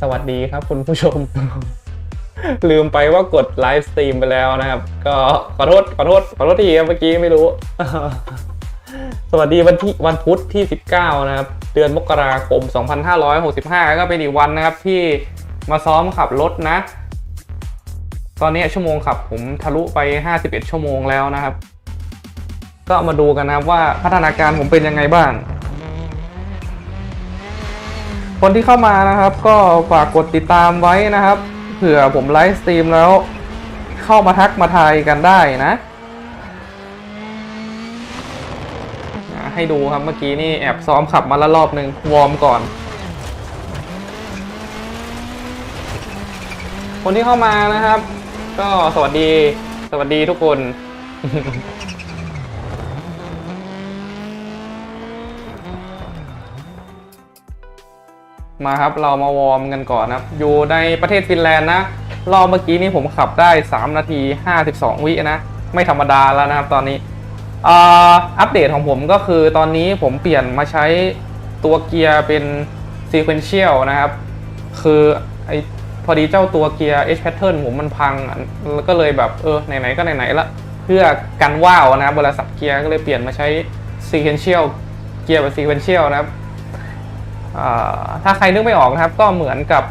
สวัสดีครับคุณผู้ชม ลืมไปว่ากดไลฟ์สตรีมไปแล้วนะครับ ก็ขอโทษขอโทษขอโทษทีครับเมื่อกี้ไม่รู้ สวัสดีวันที่วันพุธที่ 19 นะครับ เดือนมกราคม 2565 ก็เป็นอีกวันนะครับที่มาซ้อมขับรถนะ ตอนนี้ชั่วโมงขับผมทะลุไป 51 ชั่วโมงแล้วนะครับ ก็มาดูกันนะครับว่าพัฒนาการผมเป็นยังไงบ้าง คนที่เข้ามานะครับ ก็ฝากกดติดตามไว้นะครับเผื่อผมไลฟ์สตรีมแล้ว เข้ามาทักมาทายกันได้นะ ให้ดูครับเมื่อกี้นี่แอบซ้อมขับมาล้วรอบหนึ่งวอร์มก่อน คนที่เข้ามานะครับ ก็สวัสดีสวัสดีทุกคน มาครับเรามาวอร์มกันก่อนนะครับ อยู่ในประเทศฟินแลนด์นะรอบเมื่อกี้นี้ผมขับได้ 3 นาที 52 วินะ ไม่ธรรมดาแล้วนะครับตอนนี้อัปเดตของผมก็คือตอนนี้ผมเปลี่ยนมาใช้ตัวเกียร์เป็น sequential นะครับ คือไอพอดีเจ้าตัวเกียร์ H pattern ผมมันพังแล้วก็เลยแบบเออ ไหน ๆ ก็ไหน ๆ ละ เพื่อกันว่าวนะครับเวลาสับเกียร์ก็เลยเปลี่ยนมาใช้ sequential เกียร์แบบ sequential นะครับ ถ้าใครนึกไม่ออกนะครับ ก็เหมือนกับ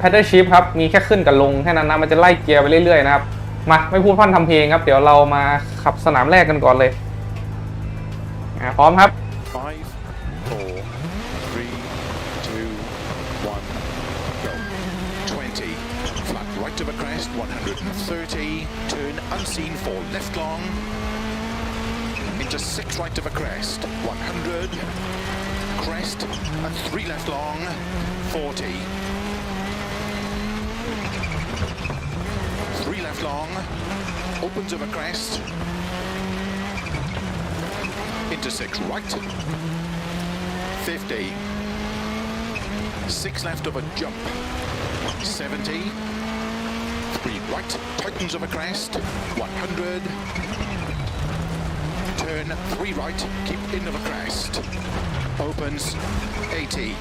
paddle shift ครับ มีแค่ขึ้นกับลงแค่นั้นนะ มันจะไล่เกียร์ไปเรื่อยๆนะครับ มาไม่พูดพร่ำทำเพลงครับ เดี๋ยวเรามาขับสนามแรกกันก่อนเลย พร้อมครับ Five, four, three, two, one, go. 20. Flat right of a crest, 130. Turn unseen for left long. Into six right of a crest, 100. Crest and three left long, 40. Three left long. Opens a crest. Into six right. 50. Six left of a jump. 70. Three right, tightens of a crest. 100. Turn three right, keep in of a crest. Opens 80.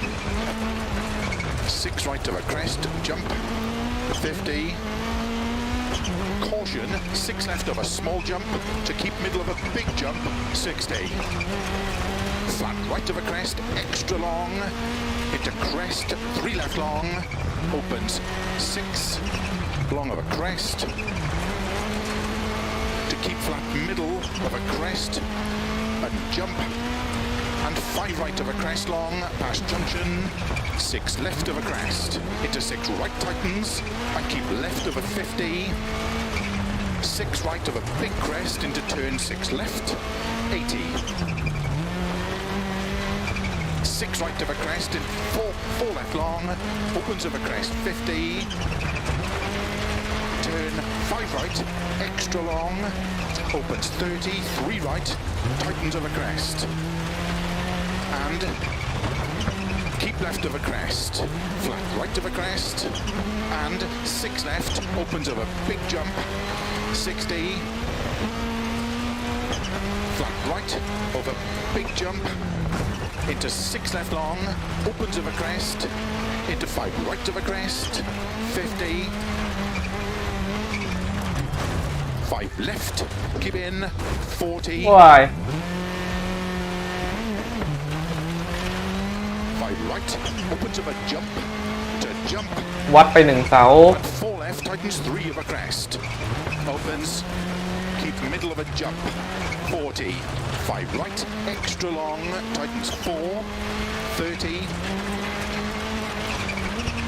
Six right of a crest, jump. 50. Caution, six left of a small jump to keep middle of a big jump. 60. Flat right of a crest, extra long. Into crest, three left long. Opens six. Long of a crest. To keep flat middle of a crest. And jump. And five right of a crest long, past junction. Six left of a crest. Into six right tightens. And keep left of a 50. Six right of a big crest into turn six left. 80 six right of a crest in four, four left long, opens of a crest 50, turn five right, extra long, opens 30, three right, tightens of a crest, and keep left of a crest, flat right of a crest, and six left, opens a big jump, 60, flat right of a big jump, into six left long, opens of a crest, into five right of a crest, 50, five left, keep in, 40, ว้ าย five right, opens of a jump, to jump, วัดไปหนึ่งเสา four left, tightens three of a crest, opens, keep middle of a jump, 40, five right, extra long, tightens four, 30,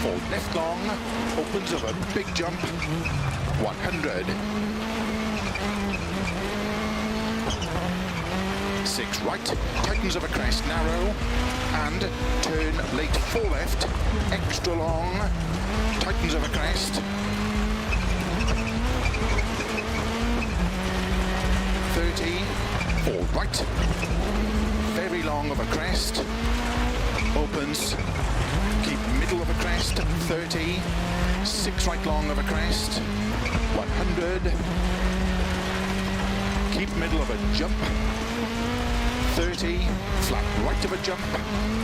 four left long, opens of a big jump, 100. Six right, tightens of a crest narrow, and turn late four left, extra long, tightens of a crest, 30, four right, very long of a crest, opens, keep middle of a crest, 30, six right long of a crest, 100, keep middle of a jump, 30, flat right of a jump,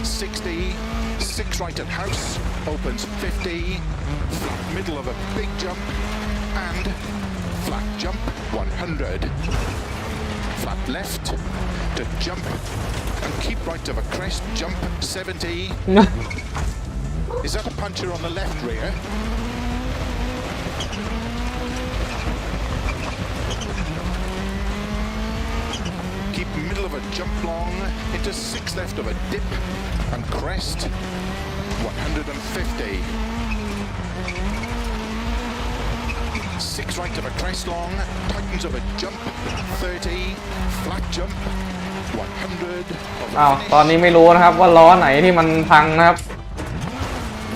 60, 6 right at house, opens 50, flat middle of a big jump, and flat jump 100. Flat left to jump, and keep right of a crest, jump 70. Is that a puncher on the left rear? Of a jump long into six left of a dip and crest 150. Six right of a crest long, tightens of a jump 30, flat jump 100 of a อ้าว finish. ตอนนี้ไม่รู้นะครับว่าล้อไหนที่มันพังนะครับ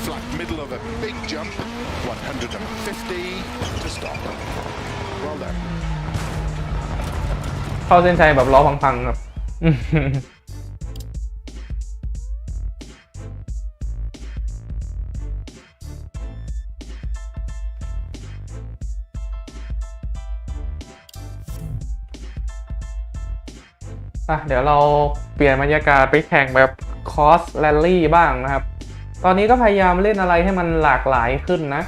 Flat middle of a big jump, 150 to stop. เข้าเส้นชัยแบบล้อพังๆครับอะเดี๋ยวเราเปลี่ยนบรรยากาศไปแข่งแบบคอสแรลลี่บ้างนะครับ ตอนนี้ก็พยายามเล่นอะไรให้มันหลากหลายขึ้นนะ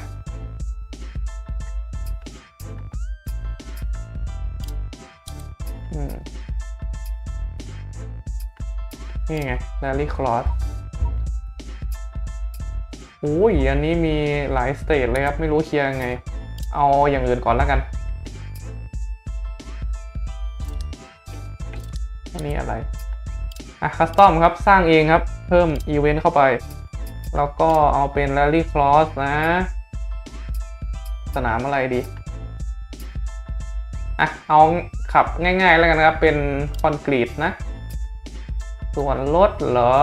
นี่ไง Rally Cross อุ้ยอันนี้มีหลายสเตจเลยครับ ไม่รู้เคลียร์ยังไง เอาอย่างอื่นก่อนแล้วกัน อันนี้อะไร อะคัสตอมครับ สร้างเองครับ เพิ่มอีเวนต์เข้าไป แล้วก็เอาเป็น Rally Cross นะ สนามอะไรดี อะ เอาขับง่ายๆแล้วกันครับ เป็นคอนกรีตนะ ส่วนรถเหรอ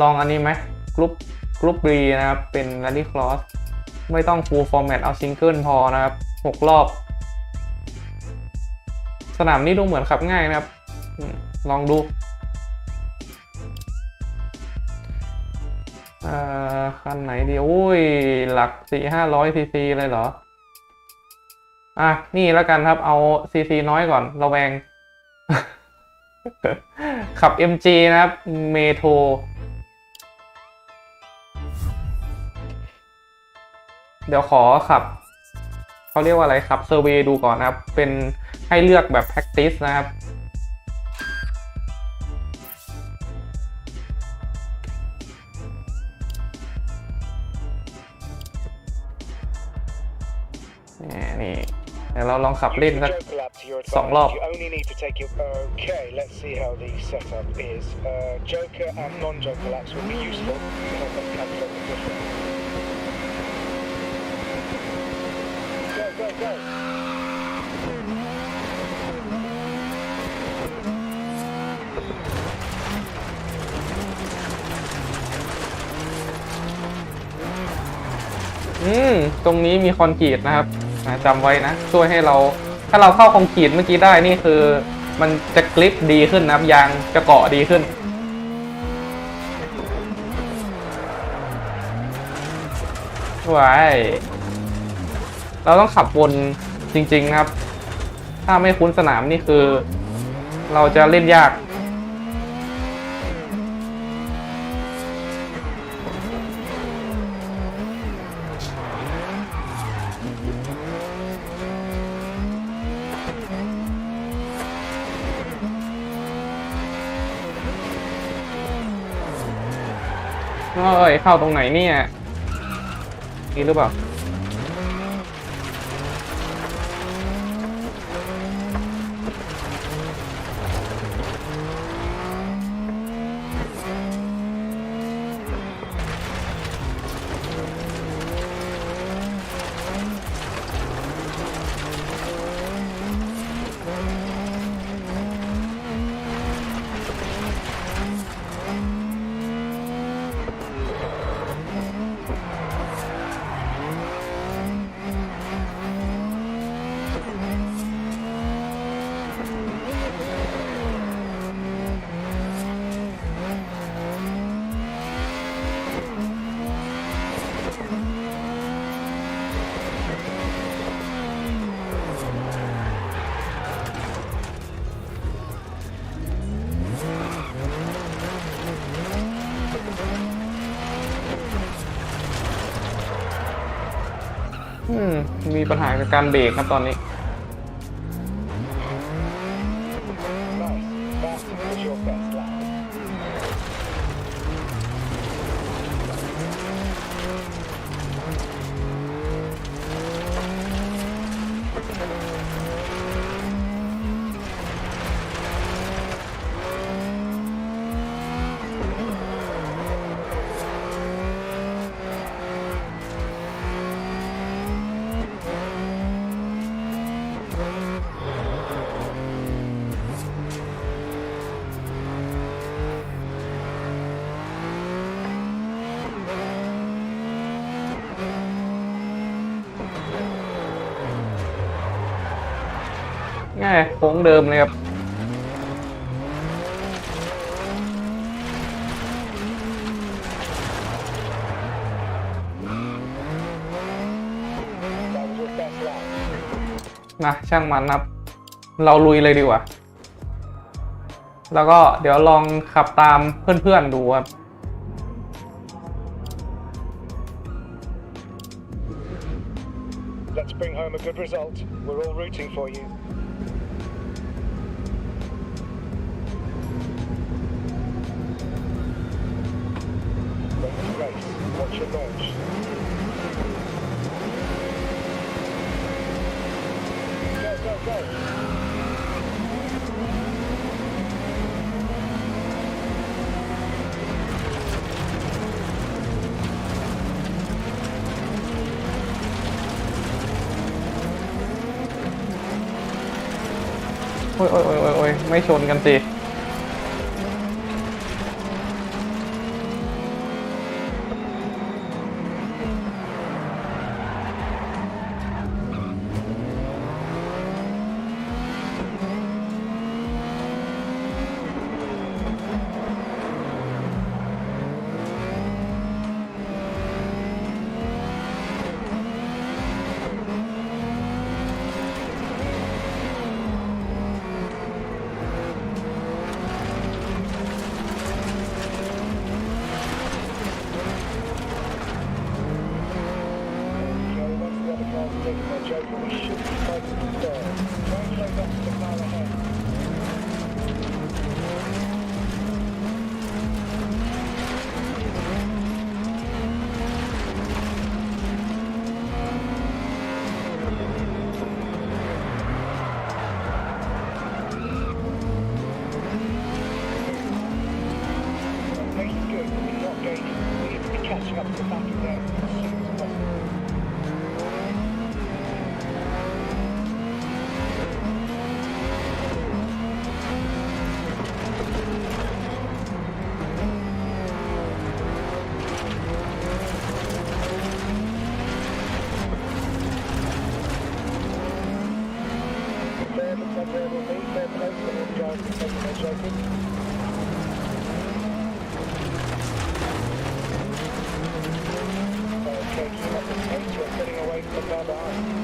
ลองอันนี้ไหมกรุ๊ปกรุ๊ปบีนะครับ เป็น Rally Cross ไม่ต้อง full format เอาซิงเกิลพอนะครับ 6 รอบ สนามนี้ดูเหมือนขับง่ายนะครับ ลองดูคันไหนดีอุ้ย หลัก4 500 cc เลยเหรอ อะ นี่แล้วกันครับ เอา cc น้อยก่อน ระแวง ขับ MG นะครับ เมโทรเดี๋ยวขอขับเขาเรียกว่าอะไรขับเซอร์เวย์ดูก่อนนะครับ เป็นให้เลือกแบบ practice นะครับ นี่นี่เดี๋ยวเราลองขับเล่นสัก Joker lap to your Song advantage. lob. You only need to take your. Okay, let's see how the setup is. Uh, Joker and non-Joker laps will be useful to help us calculate the difference. Go, go, go. อืม ตรงนี้มีคอนกรีตนะครับนะจำไว้นะ ช่วยให้เรา ถ้าเราเข้าคงขีดเมื่อกี้ได้นี่คือ มันจะกริปดีขึ้นนะยางจะเกาะดีขึ้น ไว้ายเราต้องขับวนจริง ๆ นะครับ ถ้าไม่คุ้นสนามนี่คือ เราจะเล่นยาก เอ้ยเข้าตรงไหนเนี่ยนี่หรือเปล่า มีปัญหากัการเบรกครับตอนนี้ โค้งเดิมเลยครับนะช่างมันนะเราลุยเลยดีกว่า แล้วก็เดี๋ยวลองขับตามเพื่อนๆดูครับ Let's rooting for you. อ้ยโอ้ยโอ้ยโอ้ยโอ้ยไม่ชนกันสิ pace. You're getting away from the Thank you.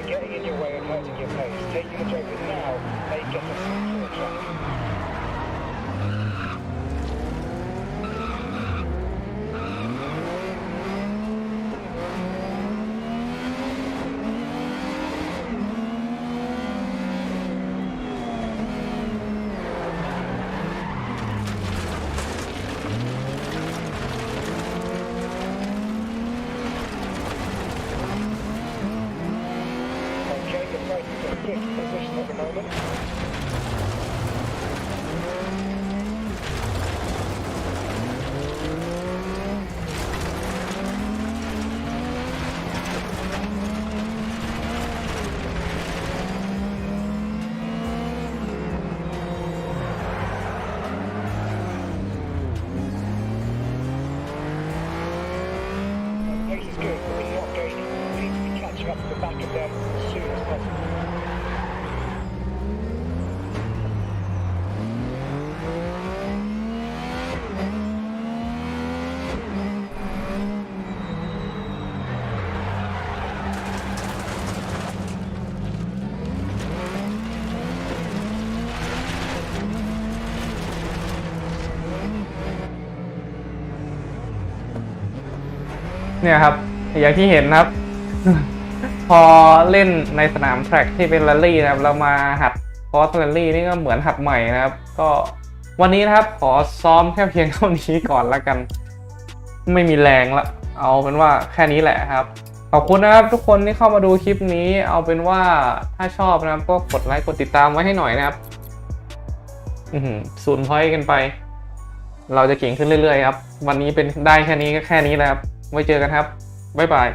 getting in your way and hurting your pace. Taking the joker now may get us into a. ഇരിക്കുന്നത് เนี่ยครับ อย่างที่เห็นครับ พอเล่นในสนามแทร็กที่เป็นแรลลี่นะครับ เรามาหัดคอสแรลลี่นี่ก็เหมือนหัดใหม่นะครับ ก็วันนี้นะครับขอซ้อมแค่เพียงเท่านี้ก่อนละกัน ไม่มีแรงละ เอาเป็นว่าแค่นี้แหละครับขอบคุณนะครับทุกคนที่เข้ามาดูคลิปนี้ เอาเป็นว่าถ้าชอบนะครับก็กดไลค์กดติดตามไว้ให้หน่อยนะครับศูนย์พอยต์กันไป เราจะเก่งขึ้นเรื่อยๆครับ วันนี้เป็นได้แค่นี้ก็แค่นี้แหละครับ ไว้เจอกันครับ บ๊ายบาย